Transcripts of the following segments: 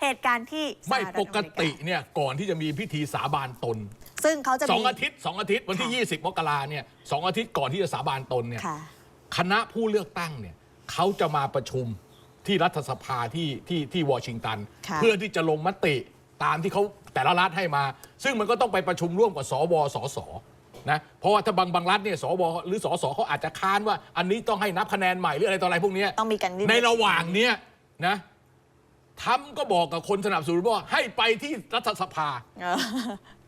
เหตุการณ์ที่สไม่หรัฐปอเมกริาติเนี่ยก่อนที่จะมีพิธีสาบานตนซึ่งเขาจะสอมีงอาทิตย์สองอาทิตย์วันที่ค่ะ20มกราเนี่ยสองอาทิตย์ก่อนที่จะสาบานตนเนี่ยค่ะ คณะผู้เลือกตั้งเนี่ยเขาจะมาประชุมที่รัฐสภาที่ที่ที่วอชิงตัน ค่ะ เพื่อที่จะลงมติตามที่เขาแต่ละรัฐให้มา ซึ่งมันก็ต้องไปประชุมร่วมกับสวสสนะเพราะว่าถ้าบางบางรัฐเนี่ยสวหรือสสเขาอาจจะค้านว่า อันนี้ต้องให้นับคะแนนใหม่หรืออะไรต่ออะไรพวกเนี้ย ต้องมีการยื่นในระหว่างเนี้ยนะ ทำก็บอกกับคนสนับสนุนว่าให้ไปที่รัฐสภาเออ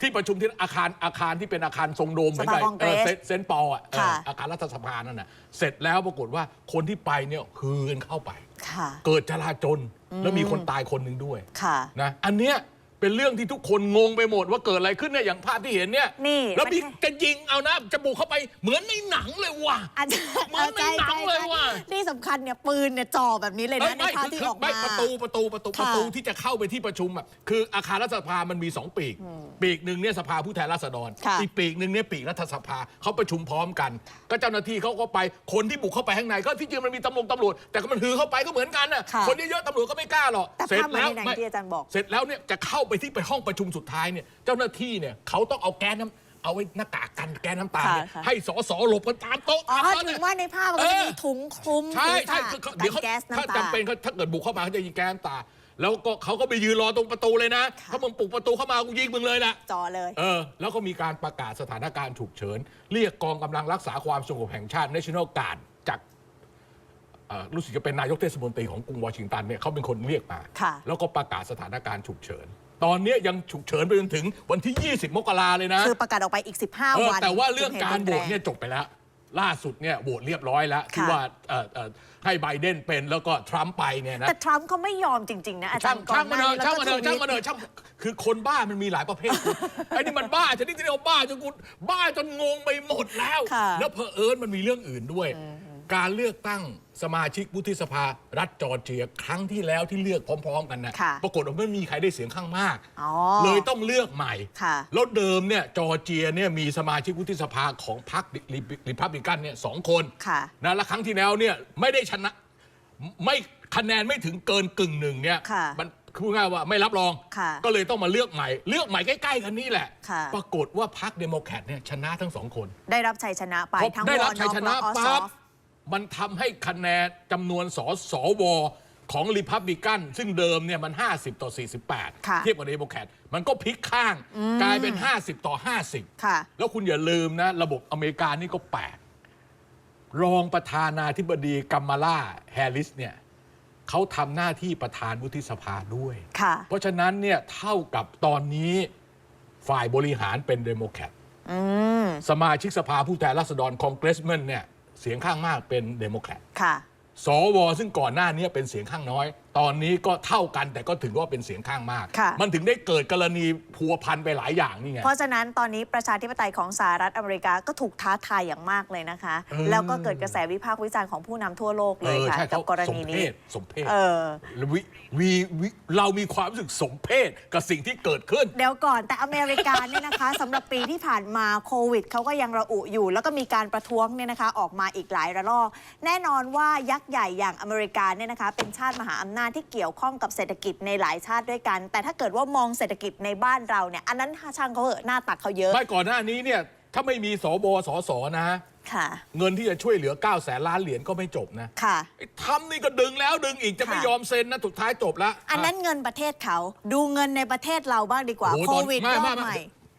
ที่ประชุมที่อาคารอาคารที่เป็นอาคารทรงโดมเหมือนกับสภาคองเกรสเออเซนเซนต์ปอลอะเออค่ะอาคารรัฐสภานั่นน่ะเสร็จแล้วปรากฏว่าคนที่ไปเนี่ยฮือกันเข้าไปค่ะเกิดจลาจลแล้วมีคนตายคนหนึ่งด้วยค่ะนะอันเนี้ย เป็นเรื่องที่ทุกคนงงไปหมดว่าเกิดอะไรขึ้นเนี่ยอย่างภาพที่เห็นเนี่ยนี่แล้วมีมันจะยิงเอานะจะบุกเข้าไปเหมือนในหนังเลยว่ะอาจจะเหมือนในหนังเลยว่ะที่สำคัญเนี่ยปืนเนี่ยจ่อแบบนี้เลยเอ้นะยในไม่ภาพคือที่คือออกไม่มาประตูประตูประตูค่ะประตูที่จะเข้าไปที่ประชุมอะคืออาคารรัฐสภามันมีสองปีก ปีกหนึ่งเนี่ยสภาผู้แทนราษฎรค่ะอีกปีกหนึ่งเนี่ยปีกรัฐสภาเขาประชุมพร้อมกัน ก็เจ้าหน้าที่เขาก็ไปคนที่บุกเข้าไปข้างในก็ที่จริงมันมีตำรวจตำรวจแต่ก็มันฮือเข้าไปก็เหมือนกันน่ะค่ะคนเยอะๆตำรวจก็ไม่กล้าหรอกแต่เสร็จภาพมันแล้วในหนังไม่ที่อาจารย์บอกเสร็จแล้วเนี่ยจะเข้าไปที่ไปห้องประชุมสุดท้ายเนี่ยเจ้าหน้าที่เนี่ยเขาต้องเอาแก๊สน้ำเอาไว้หน้ากากกันแก๊สน้ำตาเนี่ยค่ะค่ะ ให้สสหลบกันตามโต๊ะอ๋อตามโต๊ะถึเนี่งยว่าในภาพมันก็จะมีเออถุงคลุมใช่ศีรใช่ษะคือเขากัเดี๋ยวเขาแก๊สถ้าน้ำตา จำเป็นเขาถ้าเกิดบุกเข้ามาเขาจะยิงแก๊สน้ำตา แล้วก็เขาก็ไปยืนรอตรงประตูเลยนะ ค่ะ ถ้ามึงปลุกประตูเข้ามากูยิงมึงเลยนะจ่อเลย เออ แล้วก็มีการประกาศสถานการณ์ฉุกเฉิน เรียกกองกำลังรักษาความสงบแห่งชาติ National Guard จากเอ่อรู้สึกจะเป็นนายกเทศมนตรีของกรุงวอชิงตันเนี่ยเขาเป็นคนเรียกมา ค่ะ แล้วก็ประกาศสถานการณ์ฉุกเฉิน ตอนเนี้ยยังฉุกเฉินไปจนถึงวันที่ 20 มกราเลยนะคือประกาศออกไปอีกเอ15อวัน แต่ว่าเรื่องถึการหโหวตุตเนี่ยจบไปแล้ว ล่าสุดเนี่ยโหวตเรียบร้อยแล้วที่ค่ะว่าเอ่อเอ่อให้ไบเดนเป็นแล้วก็ทรัมป์ไปเนี่ยนะแต่ทรัมป์เขาไม่ยอมจริง ๆ นะอาจาช่ารงย์ก่อช่างนหมันน้าเถนี้อะแล้วช่างก็มันเถอะทช่างวิตมันเถอะช่างคือคนบ้ามันมีหลายประเภทไอ้นี่มันบ้าชนิดที่เรียกว่าบ้าจนกูบ้าจนงงไปหมดแล้วค่ะแล้วเพอเอิญมันมีเรื่องอื่นด้วย การเลือกตั้งสมาชิกวุฒิสภารัฐจอร์เจียครั้งที่แล้วที่เลือกพร้อม ๆ กันนะค่ะปรากฏว่าไม่มีใครได้เสียงข้างมากอ๋อเลยต้องเลือกใหม่ค่ะแล้วเดิมเนี่ยจอร์เจียเนี่ยมีสมาชิกวุฒิสภาของพรรคริพับลิกันเนี่ยสองคนค่ะนะและครั้งที่แล้วเนี่ยไม่ได้ชนะไม่คะแนนไม่ถึงเกินกึ่งหนึ่งเนี่ยค่ะมันพูดง่ายว่าไม่รับรองค่ะก็เลยต้องมาเลือกใหม่ เลือกใหม่ใกล้ๆกันนี่แหละค่ะปรากฏว่าพรรคเดโมแครตเนี่ยชนะทั้งสองคน ได้รับชัยชนะไปพอทั้งได้วรับอนชัยอกชและนะออซอปั๊บฟ มันทำให้คะแนนจำนวนสสวของริพับลิกันซึ่งเดิมเนี่ยมัน 50 ต่อ 48ค่ะเทียบกับเดโมแครตมันก็พลิกข้างกลายเป็น 50 ต่อ 50ค่ะแล้วคุณอย่าลืมนะ ระบบอเมริกานี่ก็แปลกรองประธานาธิบดีกัมมาลาแฮร์ริสเนี่ยเขาทำหน้าที่ประธานวุฒิสภาด้วยค่ะเพราะฉะนั้นเนี่ยเท่ากับตอนนี้ฝ่ายบริหารเป็นเดโมแครตอืมสมาชิกสภาผู้แทนราษฎรคองเกรสแมนเนี่ย เสียงข้างมากเป็นเดโมแครตค่ะ สวซึ่งก่อนหน้านี้เป็นเสียงข้างน้อย ตอนนี้ก็เท่ากันแต่ก็ถือว่าเป็นเสียงข้างมาก ค่ะ มันถึงได้เกิดกรณีพัวพันไปหลายอย่างนี่ไง เพราะฉะนั้นตอนนี้ประชาธิปไตยของสหรัฐอเมริกาก็ถูกท้าทายอย่างมากเลยนะคะ เออ แล้วก็เกิดกระแสวิพากษ์วิจารณ์ของผู้นำทั่วโลกเอเลยอค่ะใช่กับเขากรสมณีเพนี้ ศสมเพศเออแล้ววิวีวิเรามีความรู้สึกสมเพศกับสิ่งที่เกิดขึ้น เดี๋ยวก่อนแต่อเมริกาเนี่ยนะคะ สำหรับปีที่ผ่านมาโควิดเขาก็ยังระอุอยู่ แล้วก็มีการประท้วงเนี่ยนะคะ ออกมาอีกหลายระลอก แน่นอนว่ายักษ์ใหญ่อย่างอเมริกาเนี่ยนะคะ เป็นชาติมหาอำนาจที่เกี่ยวข้องกับเศรษฐกิจในหลายชาติด้วยกัน แต่ถ้าเกิดว่ามองเศรษฐกิจในบ้านเราเนี่ยอันนั้นช่างเขาเหอะหน้าตักเขาเยอะไม่ก่อนหน้านี้เนี่ยถ้าไม่มีสบสสนะค่ะ เงินที่จะช่วยเหลือ9แสนล้านเหรียญก็ไม่จบนะค่ะไอ้ทำนี่ก็ดึงแล้วดึงอีกจะไม่ค่ะยอมเซ็นนะสุดท้ายจบแล้วอันนั้นเงินประเทศเขาดูเงินในประเทศเราบ้างดีกว่าโอ้โหโคตอนวิดไม่รอไม่บไม่ใหม่